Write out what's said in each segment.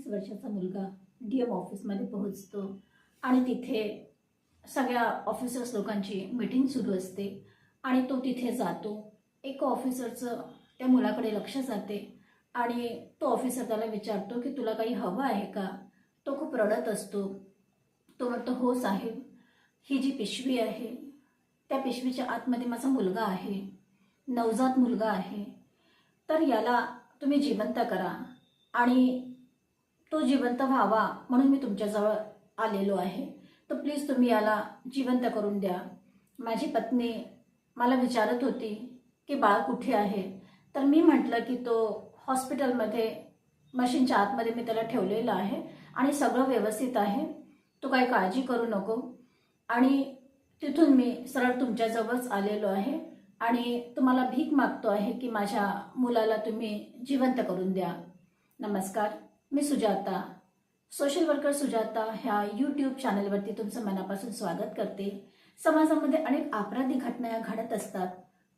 वीस वर्षाचा मुलगा डी एम ऑफिसमध्ये पोहोचतो. आणि तिथे सगळ्या ऑफिसर्स लोकांची मीटिंग सुरू असते. आणि तो तिथे जातो. एका ऑफिसरचं त्या मुलाकडे लक्ष जाते. आणि तो ऑफिसर त्याला विचारतो की तुला काही हवं आहे का? तो खूप रडत असतो. तो म्हणतो हो साहेब ही जी पिशवी आहे त्या पिशवीच्या आतमध्ये माझा मुलगा आहे. नवजात मुलगा आहे. तर याला तुम्ही जिवंत करा. आणि तो जिवंत व्हावा म्हणून मी तुमच्याजवळ आलेलो आहे. तर प्लीज तुम्ही याला जिवंत करून द्या. माझी पत्नी मला विचारत होती की बाळ कुठे आहे? तर मी म्हटलं की तो हॉस्पिटलमध्ये मशीनच्या आतमध्ये मी त्याला ठेवलेलं आहे आणि सगळं व्यवस्थित आहे. तू काही काळजी करू नको. आणि तिथून मी सरळ तुमच्याजवळच आलेलो आहे आणि तुम्हाला भीक मागतो आहे की माझ्या मुलाला तुम्ही जिवंत करून द्या. नमस्कार. मी सुजाता सोशल वर्कर सुजाता ह्या यूट्यूब चॅनलवरती तुमचं मनापासून स्वागत करते. समाजामध्ये अनेक अपराधी घटना या घडत असतात.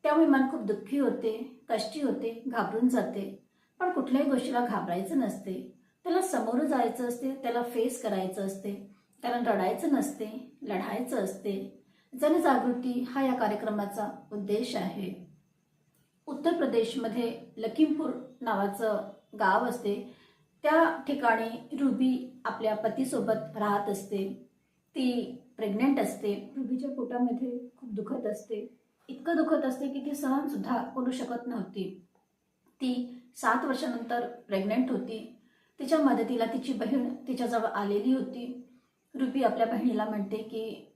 त्यामुळे मन खूप दुःखी होते कष्टी होते घाबरून जाते. पण कुठल्याही गोष्टीला घाबरायचं नसते. त्याला समोर जायचं असते त्याला फेस करायचं असते त्याला रडायचं नसते लढायचं असते. जनजागृती हा या कार्यक्रमाचा उद्देश आहे. उत्तर प्रदेशमध्ये लखीमपूर नावाचं गाव असते. त्या ठिकाणी रुबी आपल्या पतीसोबत राहत असते. ती प्रेग्नेंट असते. रुबीच्या पोटामध्ये खूप दुखत असते. इतकं दुखत असते की ती सहन सुद्धा करू शकत नव्हती. ती सात वर्षानंतर प्रेग्नेंट होती. तिच्या मदतीला तिची बहीण तिच्याजवळ आलेली होती. रुबी आपल्या बहिणीला म्हणते की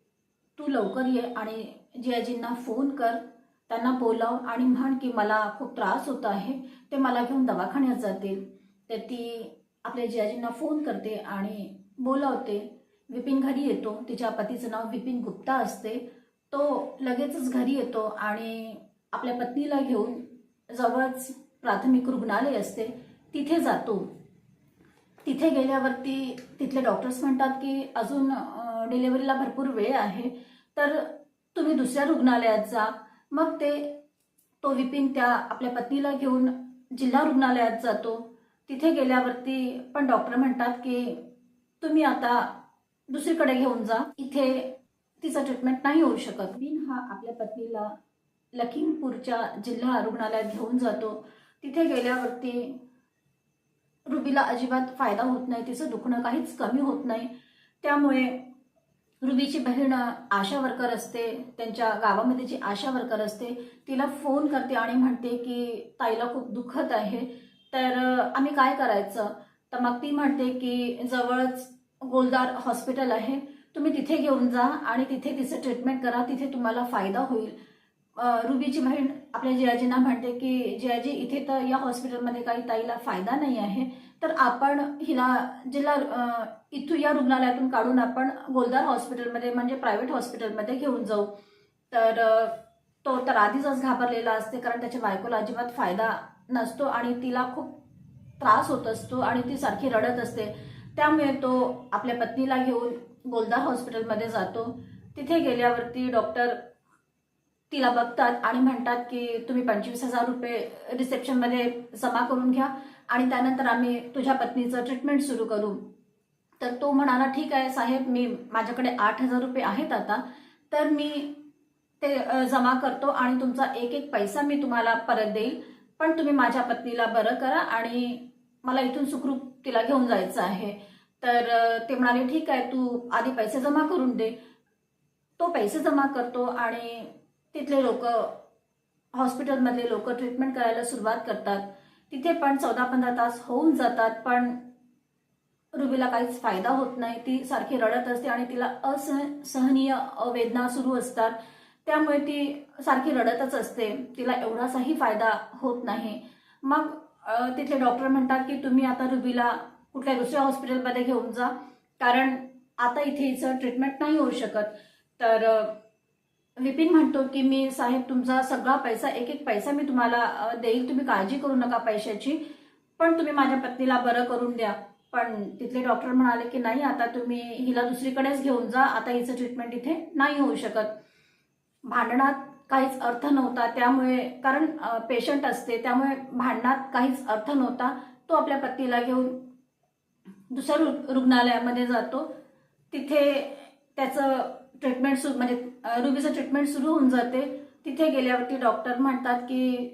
तू लवकर ये आणि जियाजींना फोन कर. त्यांना बोलाव आणि म्हण की मला खूप त्रास होत आहे. ते मला घेऊन दवाखान्यात जातील. तर ती आपल्या जियाजींना फोन करते आणि बोलावते. विपिन घरी येतो. तिच्या पतीचं नाव विपिन गुप्ता असते. तो लगेचच घरी येतो आणि आपल्या पत्नीला घेऊन जवळच प्राथमिक रुग्णालय असते. तिथे जातो. तिथे गेल्यावरती तिथले डॉक्टर्स म्हणतात की अजून डिलेवरीला भरपूर वेळ आहे. तर तुम्ही दुसऱ्या रुग्णालयात जा. मग ते तो विपिन त्या आपल्या पत्नीला घेऊन जिल्हा रुग्णालयात जातो. तिथे गेल्यावरती पण डॉक्टर म्हणतात की तुम्ही आता दुसरीकडे घेऊन जा. इथे तिचा ट्रीटमेंट नाही होऊ शकत. बिन हा आपल्या पत्नीला लखीमपूरच्या जिल्हा रुग्णालयात घेऊन जातो. तिथे गेल्यावरती रुबीला अजिबात फायदा होत नाही. तिचं दुखणं काहीच कमी होत नाही. त्यामुळे रुबीची बहीण आशा वर्कर असते. त्यांच्या गावामध्ये जी आशा वर्कर असते तिला फोन करते आणि म्हणते की ताईला खूप दुखत आहे. तर आम्ही काय करायचं? तर मग ती म्हणते की जवळच गोलदार हॉस्पिटल आहे. तुम्ही तिथे घेऊन जा आणि तिथे तिचं ट्रीटमेंट करा. तिथे तुम्हाला फायदा होईल. रुबीची बहीण आपल्या जियाजींना म्हणते की जियाजी इथे तर या हॉस्पिटलमध्ये काही ताईला फायदा नाही आहे. तर आपण हिला जिल्हा इथू इथून या रुग्णालयातून काढून आपण गोलदार हॉस्पिटलमध्ये म्हणजे प्रायव्हेट हॉस्पिटलमध्ये घेऊन जाऊ. तर तो तर आधीच घाबरलेला असते कारण त्याच्या बायकोला अजिबात फायदा नसतो आणि तिला खूप त्रास होत असतो आणि ती सारखी रडत असते. त्यामुळे तो आपल्या पत्नीला घेऊन गोलदार हॉस्पिटलमध्ये जातो. तिथे गेल्यावरती डॉक्टर तिला बघतात आणि म्हणतात की तुम्ही पंचवीस हजार रुपये रिसेप्शनमध्ये जमा करून घ्या आणि त्यानंतर आम्ही तुझ्या पत्नीचं ट्रीटमेंट सुरू करू. तर तो म्हणाला ठीक आहे साहेब मी माझ्याकडे आठ हजार रुपये आहेत आता. तर मी ते जमा करतो आणि तुमचा एक एक पैसा मी तुम्हाला परत देईल. पण तुम्ही माझ्या पत्नीला बरं करा आणि मला इथून सुखरूप तिला घेऊन जायचं आहे. तर ते म्हणाले ठीक आहे तू आधी पैसे जमा करून दे. तो पैसे जमा करतो आणि तिथले लोक हॉस्पिटलमधले लोक ट्रीटमेंट करायला सुरुवात करतात. तिथे पण चौदा पंधरा तास होऊन जातात पण रुबीला काहीच फायदा होत नाही. ती सारखी रडत असते आणि तिला असहनीय वेदना सुरू असतात. त्यामुळे ती सारखी रडतच असते. तिला एवढासाही फायदा होत नाही. मग तिथले डॉक्टर म्हणतात की तुम्ही आता रुबीला कुठल्या दुसऱ्या हॉस्पिटलमध्ये घेऊन जा. कारण आता इथे हिचं ट्रीटमेंट नाही होऊ शकत. तर विपिन म्हणतो की मी साहेब तुमचा सगळा पैसा एक एक पैसा मी तुम्हाला देईल. तुम्ही काळजी करू नका पैशाची. पण तुम्ही माझ्या पत्नीला बरं करून द्या. पण तिथले डॉक्टर म्हणाले की नाही आता तुम्ही हिला दुसरीकडेच घेऊन जा. आता हिचं ट्रीटमेंट इथे नाही होऊ शकत. भांडणात काहीच अर्थ नव्हता. त्यामुळे कारण पेशंट असते त्यामुळे भांडणात काहीच अर्थ नव्हता. तो आपल्या पत्नीला घेऊन दुसऱ्या रु- रुग्णालयामध्ये जातो. तिथे त्याचं ट्रीटमेंट सुरू म्हणजे रुबीचं ट्रीटमेंट सुरू होऊन जाते. तिथे गेल्यावरती डॉक्टर म्हणतात की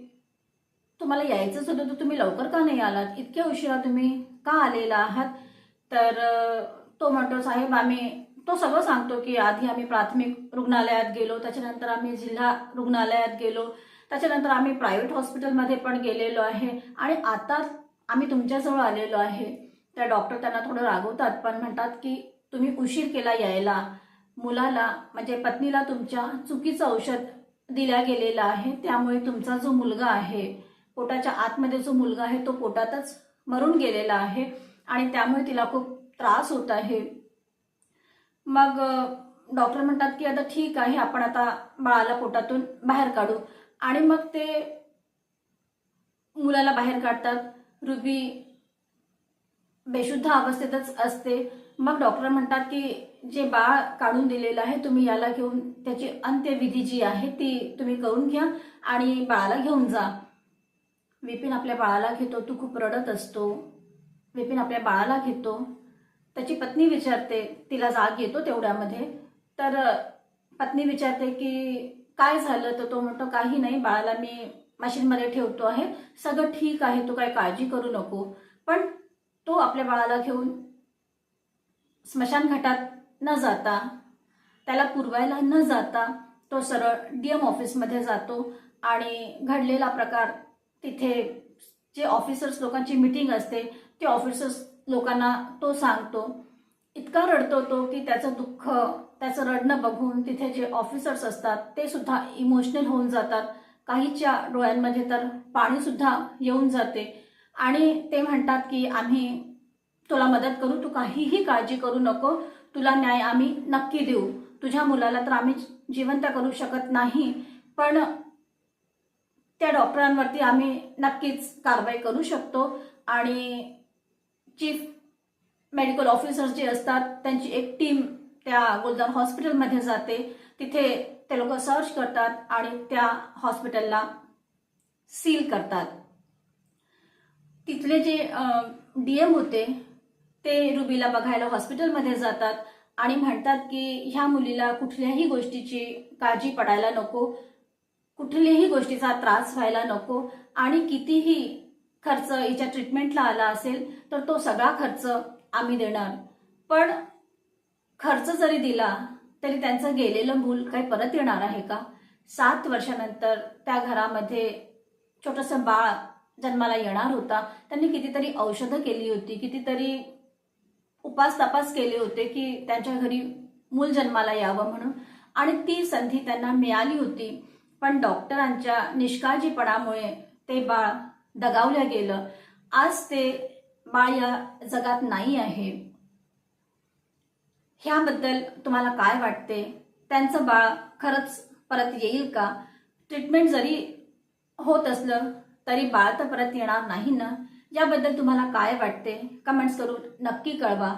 तुम्हाला यायचंच होतं तर तुम्ही लवकर का नाही आलात? इतक्या उशिरा तुम्ही का आलेला आहात? तर तो म्हणतो साहेब आम्ही तो सगळं सांगतो की आधी आम्ही प्राथमिक रुग्णालयात गेलो त्याच्यानंतर आम्ही जिल्हा रुग्णालयात गेलो त्याच्यानंतर आम्ही प्रायव्हेट हॉस्पिटलमध्ये पण गेलेलो आहे आणि आता आम्ही तुमच्याजवळ आलेलो आहे. त्या डॉक्टर त्यांना थोडं रागवतात पण म्हणतात की तुम्ही उशीर केला यायला. मुलाला म्हणजे पत्नीला तुमच्या चुकीचं औषध दिल्या गेलेलं आहे त्यामुळे तुमचा जो मुलगा आहे पोटाच्या आतमध्ये जो मुलगा आहे तो पोटातच मरून गेलेला आहे आणि त्यामुळे तिला खूप त्रास होत आहे. मग डॉक्टर म्हणतात की आता ठीक आहे आपण आता बाळाला पोटातून बाहेर काढू. आणि मग ते मुलाला बाहेर काढतात. रुबी बेशुद्ध अवस्थेतच असते. मग डॉक्टर म्हणतात की जे बाळ काढून दिलेलं आहे तुम्ही याला घेऊन त्याची अंत्यविधी जी आहे ती तुम्ही करून घ्या आणि बाळाला घेऊन जा. विपिन आपल्या बाळाला घेतो तू खूप रडत असतो. विपिन आपल्या बाळाला घेतो. त्याची पत्नी विचारते तिला जाग येतो तेवढ्यामध्ये. तर पत्नी विचारते की काय झालं? तर तो म्हणतो काही नाही बाळाला मी मशीनमध्ये ठेवतो आहे. सगळं ठीक आहे तू काय काळजी करू नको. पण तो आपल्या बाळाला घेऊन स्मशानघाटात न जाता त्याला पुरवायला न जाता तो सरळ डी एम ऑफिसमध्ये जातो आणि घडलेला प्रकार तिथे जे ऑफिसर्स लोकांची मीटिंग असते ते ऑफिसर्स लोकांना तो सांगतो इतका रडतो तो की त्याचं दुःख त्याचं रडणं बघून तिथे जे ऑफिसर्स असतात ते सुद्धा इमोशनल होऊन जातात. काहीच्या डोळ्यांमध्ये तर पाणीसुद्धा येऊन जाते. आणि ते म्हणतात की आम्ही तुला मदत करू तू काहीही काळजी करू नको. तुला न्याय आम्ही नक्की देऊ. तुझ्या मुलाला तर आम्ही जिवंत करू शकत नाही. पण त्या डॉक्टरांवरती आम्ही नक्कीच कारवाई करू शकतो. आणि चीफ मेडिकल ऑफिसर्स जे असतात त्यांची एक टीम त्या गोलदार हॉस्पिटलमध्ये जाते. तिथे ते लोक सर्च करतात आणि त्या हॉस्पिटलला सील करतात. तिथले जे डी एम होते ते रुबीला बघायला हॉस्पिटलमध्ये जातात आणि म्हणतात की ह्या मुलीला कुठल्याही गोष्टीची काळजी पडायला नको कुठल्याही गोष्टीचा त्रास व्हायला नको आणि कितीही खर्च हिच्या ट्रीटमेंटला आला असेल तर तो सगळा खर्च आम्ही देणार. पण खर्च जरी दिला तरी त्यांचं गेलेलं मूल काही परत येणार आहे का? सात वर्षानंतर त्या घरामध्ये छोटंसं बाळ जन्माला येणार होता. त्यांनी कितीतरी औषधं केली होती कितीतरी उपास तपास केले होते की त्यांच्या घरी मूल जन्माला यावं म्हणून. आणि ती संधी त्यांना मिळाली होती. पण डॉक्टरांच्या निष्काळजीपणामुळे ते बाळ दगावलं गेलं. आज ते बाळ या जगात नाही आहे. ह्याबद्दल तुम्हाला काय वाटते? त्यांचं बाळ खरंच परत येईल का? ट्रीटमेंट जरी होत असलं तरी बाळ तर परत येणार नाही ना? याबद्दल तुम्हाला काय वाटते? कमेंट्स करून नक्की कळवा.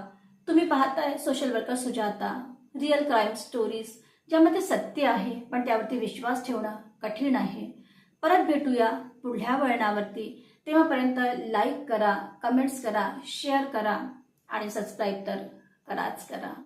तुम्ही पाहताय social worker Sujata real crime stories ज्यामध्ये सत्य आहे पण त्यावरती विश्वास ठेवणं कठीण आहे. परत भेटूया पुढल्या वळणावरती. तेव्हापर्यंत लाईक करा कमेंट्स करा शेअर करा आणि सबस्क्राईब तर कराच करा.